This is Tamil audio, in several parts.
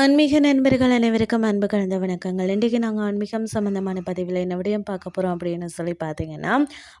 ஆன்மீக நண்பர்கள் அனைவருக்கும் அன்பு கலந்த வணக்கங்கள். இன்றைக்கு நாங்கள் ஆன்மீகம் சம்மந்தமான பதிவில் என்ன விடயம் பார்க்க போகிறோம் அப்படின்னு சொல்லி பார்த்தீங்கன்னா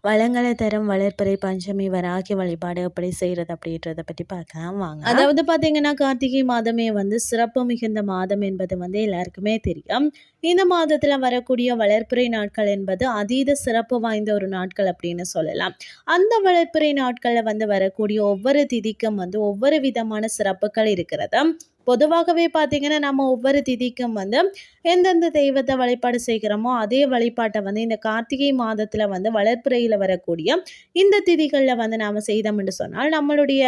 வளங்களை தரும் வளர்ப்பறை பஞ்சமி வராகி வழிபாடு எப்படி செய்கிறது அப்படின்றத பற்றி பார்க்கலாம். வாங்க. அதாவது பார்த்தீங்கன்னா கார்த்திகை மாதமே வந்து சிறப்பு மிகுந்த மாதம் என்பது வந்து எல்லாருக்குமே தெரியும். இந்த மாதத்தில் வரக்கூடிய வளர்ப்புறை நாட்கள் என்பது அதீத சிறப்பு வாய்ந்த ஒரு நாட்கள் அப்படின்னு சொல்லலாம். அந்த வளர்ப்புறை நாட்களில் வந்து வரக்கூடிய ஒவ்வொரு திதிக்கும் வந்து ஒவ்வொரு விதமான சிறப்புகள் இருக்கிறது. பொதுவாகவே பார்த்திங்கன்னா நம்ம ஒவ்வொரு திதிக்கும் வந்து எந்தெந்த தெய்வத்தை வழிபாடு செய்கிறோமோ அதே வழிபாட்டை வந்து இந்த கார்த்திகை மாதத்தில் வந்து வளர்ப்புறையில் வரக்கூடிய இந்த திதிகளில் வந்து நாம் செய்தோம் என்று சொன்னால் நம்மளுடைய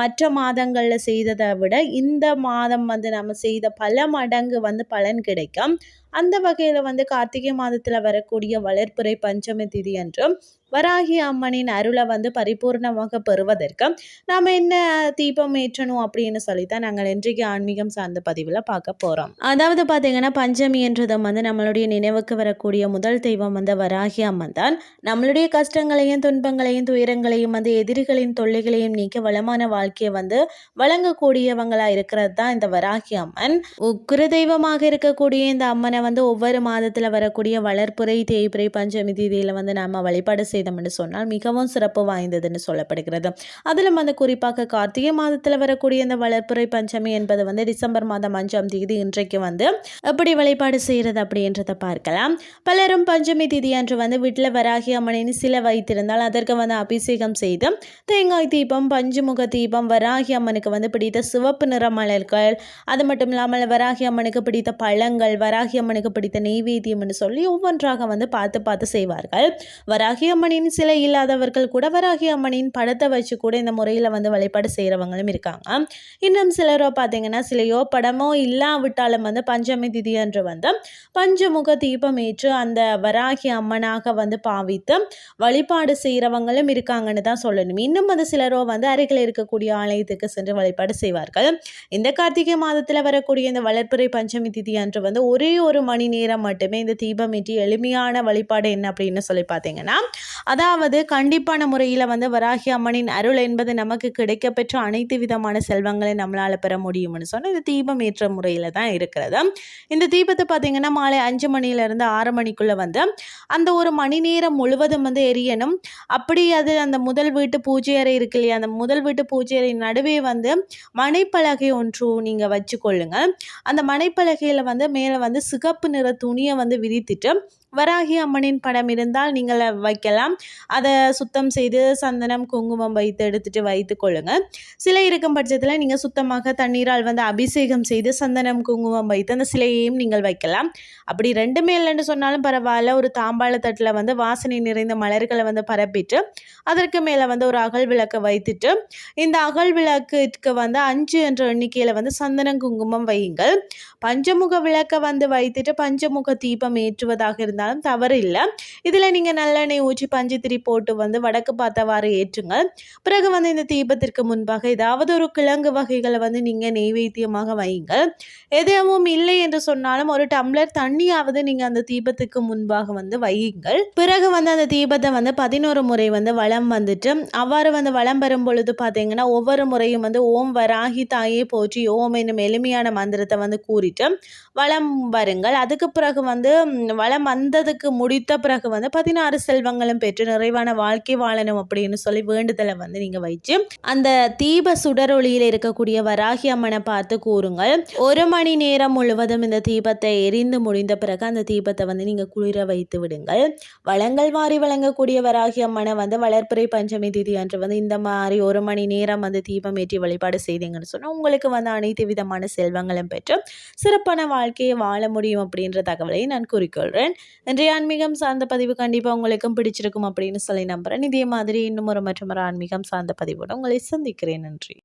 மற்ற மாதங்களில் செய்ததை விட இந்த மாதம் வந்து நம்ம செய்த பல மடங்கு வந்து பலன் கிடைக்கும். அந்த வகையில் வந்து கார்த்திகை மாதத்தில் வரக்கூடிய வளர்ப்புரை பஞ்சமி திதி என்றும் வராகி அம்மனின் அருளை வந்து பரிபூர்ணமாக பெறுவதற்கு நாம் என்ன தீபம் ஏற்றணும் அப்படின்னு சொல்லி தான் நாங்கள் இன்றைக்கு ஆன்மீகம் சார்ந்த பதிவில் பார்க்க போகிறோம் அதாவது பார்த்தீங்கன்னா பஞ்சமி என்றதும் வந்து நம்மளுடைய நினைவுக்கு வரக்கூடிய முதல் தெய்வம் வந்து வராகி அம்மன் தான். நம்மளுடைய கஷ்டங்களையும் துன்பங்களையும் துயரங்களையும் வந்து எதிரிகளின் தொல்லைகளையும் நீக்க வளமான வாழ்க்கையை வந்து வழங்கக்கூடியவங்களாக இருக்கிறது தான் இந்த வராகி அம்மன். உக்குர தெய்வமாக இருக்கக்கூடிய இந்த அம்மனை வந்து ஒவ்வொரு மாதத்தில் வரக்கூடிய வளர்ப்புரை தேய்பிரை பஞ்சமி தீதியில் வந்து நம்ம வழிபாடு செய்தோம் என்று சொன்னால் மிகவும் சிறப்பு வாய்ந்ததுன்னு சொல்லப்படுகிறது. அதிலும் வந்து குறிப்பாக கார்த்திகை மாதத்தில் வரக்கூடிய இந்த வளர்ப்புரை பஞ்சமி என்பது வந்து டிசம்பர் மாதம் அஞ்சாம் தேதி இன்றைக்கு வந்து எப்படி வழிபாடு செய்கிறது அப்படின்றத பார்க்கலாம். பலரும் பஞ்சமி தேதி அன்று வந்து வீட்டில் வராகி அம்மனின் சில வைத்திருந்தால் அதற்கு வந்து அபிஷேகம் செய்து தேங்காய் தீபம் பஞ்சுமுக தீபம் வராகி அம்மனுக்கு வந்து பிடித்த சிவப்பு நிற மலர்கள் அது மட்டும் இல்லாமல் வராகி அம்மனுக்கு பிடித்த பழங்கள் வராகி அம்மன் அம்மனுக்கு பிடித்த நெய்வேத்தியம்னு சொல்லி ஒவ்வொன்றாக வந்து பார்த்து பார்த்து செய்வார்கள். வராகி அம்மனின் சிலை இல்லாதவர்கள் கூட வராகி அம்மனின் படத்தை வச்சு கூட இந்த முறையில் வந்து வழிபாடு செய்கிறவங்களும் இருக்காங்க. இன்னும் சிலரோ பார்த்தீங்கன்னா சிலையோ படமோ இல்லாவிட்டாலும் வந்து பஞ்சமி திதி அன்று வந்து பஞ்சமுக தீபம் ஏற்று அந்த வராகி அம்மனாக வந்து பாவித்து வழிபாடு செய்கிறவங்களும் இருக்காங்கன்னு தான் சொல்லணும். இன்னும் வந்து சிலரோ வந்து அருகில் இருக்கக்கூடிய ஆலயத்துக்கு சென்று வழிபாடு செய்வார்கள். இந்த கார்த்திகை மாதத்தில் வரக்கூடிய இந்த வளர்ப்புரை பஞ்சமி திதி அன்று வந்து ஒரே ஒரு ஒரு மணி நேரம் மட்டுமே இந்த தீபம் ஏற்றி எளிமையான வழிபாடு என்ன அப்படின்னு சொல்லி பார்த்தீங்கன்னா அதாவது கண்டிப்பான முறையில் வந்து வராகி அம்மனின் அருள் என்பது நமக்கு கிடைக்கப்பெற்ற அனைத்து விதமான செல்வங்களை நம்மளால் பெற முடியும்னு சொன்னால் இந்த தீபம் ஏற்ற முறையில் தான் இருக்கிறது. இந்த தீபத்தை பார்த்தீங்கன்னா மாலை அஞ்சு மணிலேருந்து ஆறு மணிக்குள்ளே வந்து அந்த ஒரு மணி நேரம் முழுவதும் வந்து எரியணும். அப்படி அது அந்த முதல் வீட்டு பூஜை அறை இருக்கு இல்லையா அந்த முதல் வீட்டு பூஜை அறை நடுவே வந்து மனைப்பலகை ஒன்று நீங்கள் வச்சுக்கொள்ளுங்க. அந்த மனைப்பலகையில் வந்து மேலே வந்து சிக சிகப்பு நிற துணியை வந்து விரித்துட்டு வராகி அம்மனின் படம் இருந்தால் நீங்கள் வைக்கலாம். அதை சுத்தம் செய்து சந்தனம் குங்குமம் வைத்து எடுத்துகிட்டு வைத்து கொள்ளுங்கள் சிலை இருக்கும் பட்சத்தில் நீங்கள் சுத்தமாக தண்ணீரால் வந்து அபிஷேகம் செய்து சந்தனம் குங்குமம் வைத்து அந்த சிலையையும் நீங்கள் வைக்கலாம். அப்படி ரெண்டுமே இல்லைன்னு சொன்னாலும் பரவாயில்ல. ஒரு தாம்பாள தட்டில் வந்து வாசனை நிறைந்த மலர்களை வந்து பரப்பிட்டு அதற்கு மேலே வந்து ஒரு அகல் விளக்கை வைத்துட்டு இந்த அகல் விளக்குக்கு வந்து அஞ்சு என்ற எண்ணிக்கையில் வந்து சந்தனம் குங்குமம் வையுங்கள். பஞ்சமுக விளக்கை வந்து வைத்துட்டு பஞ்சமுக தீபம் ஏற்றுவதாக இருந்தாலும் தவறு இல்லை இதில் நீங்கள் நல்லெண்ணெய் ஊற்றி பஞ்சு போட்டு வந்து வடக்கு பார்த்தவாறு ஏற்றுங்க. பிறகு வந்து இந்த தீபத்திற்கு முன்பாக ஏதாவது ஒரு கிழங்கு வகைகளை வந்து நீங்கள் நெய்வேத்தியமாக வையுங்க எதுவும் இல்லை என்று சொன்னாலும் ஒரு டம்ளர் தண்ணியாவது நீங்கள் அந்த தீபத்துக்கு முன்பாக வந்து வையுங்கள். பிறகு வந்து அந்த தீபத்தை வந்து பதினோரு முறை வந்து வளம் வந்துட்டு அவ்வாறு வந்து வளம் பெறும் பொழுது பார்த்தீங்கன்னா ஒவ்வொரு முறையும் வந்து ஓம் வராகி தாயே போற்றி ஓம் என்னும் எளிமையான மந்திரத்தை வந்து கூறி கூறிட்டு வளம் வருங்கள். அதுக்கு பிறகு வந்து வளம் வந்ததுக்கு முடித்த பிறகு வந்து பதினாறு செல்வங்களும் பெற்று நிறைவான வாழ்க்கை வாழணும் அப்படின்னு சொல்லி வேண்டுதலை வந்து நீங்கள் வச்சு அந்த தீப சுடரொளியில் இருக்கக்கூடிய வராகி அம்மனை பார்த்து கூறுங்கள். ஒரு மணி நேரம் முழுவதும் இந்த தீபத்தை எரிந்து முடிந்த பிறகு அந்த தீபத்தை வந்து நீங்கள் குளிர வைத்து விடுங்கள். வளங்கள் வாரி வழங்கக்கூடிய வராகி அம்மனை வந்து வளர்ப்புறை பஞ்சமி திதி அன்று வந்து இந்த மாதிரி ஒரு மணி நேரம் வந்து தீபம் ஏற்றி வழிபாடு செய்தீங்கன்னு சொன்னால் உங்களுக்கு வந்து அனைத்து விதமான செல்வங்களும் பெற்று சிறப்பான வாழ்க்கையை வாழ முடியும் அப்படின்ற தகவலை நான் கூறிக்கொள்கிறேன் இன்றைய ஆன்மீகம் சார்ந்த பதிவு கண்டிப்பாக உங்களுக்கும் பிடிச்சிருக்கும் அப்படின்னு சொல்லி நம்புகிறேன் இதே மாதிரி இன்னும் ஒரு மற்றும் ஒரு ஆன்மீகம் சார்ந்த பதிவோடு உங்களை சந்திக்கிறேன். நன்றி.